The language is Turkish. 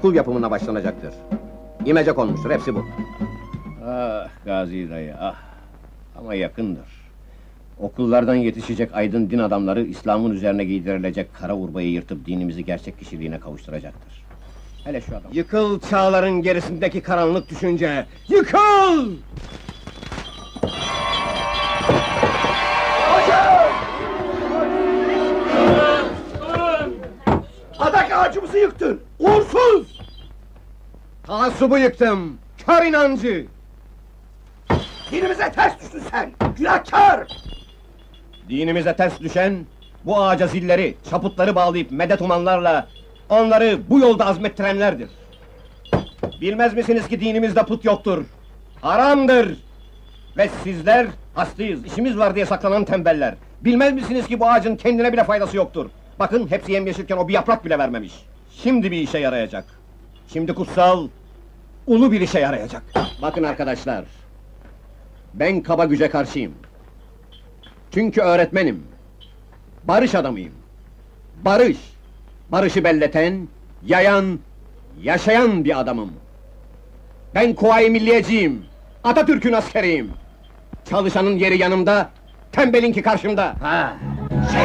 kul yapımına başlanacaktır. İmece konmuştur, hepsi bu. Ah Gazi dayı ah! Ama yakındır. Okullardan yetişecek aydın din adamları İslam'ın üzerine giydirilecek kara urbayı yırtıp dinimizi gerçek kişiliğine kavuşturacaktır. Hele şu adam. Yıkıl çağların gerisindeki karanlık düşünce! Yıkıl! Ağacımızı yıktın, uğursuz! Taassubu yıktım! Kör inancı! Dinimize ters düştün sen, günahkar! Dinimize ters düşen, bu ağaca zilleri, çaputları bağlayıp medet umanlarla onları bu yolda azmettirenlerdir. Bilmez misiniz ki dinimizde put yoktur? Haramdır! Ve sizler hastayız, işimiz var diye saklanan tembeller. Bilmez misiniz ki bu ağacın kendine bile faydası yoktur? Bakın hepsi yemyeşilken o bir yaprak bile vermemiş. Şimdi bir işe yarayacak. Şimdi kutsal, ulu bir işe yarayacak. Bakın arkadaşlar, ben kaba güce karşıyım. Çünkü öğretmenim. Barış adamıyım. Barış. Barışı belleten, yayan, yaşayan bir adamım. Ben Kuvayi Milliyeciyim. Atatürk'ün askeriyim. Çalışanın yeri yanımda, tembelinki karşımda. Ha,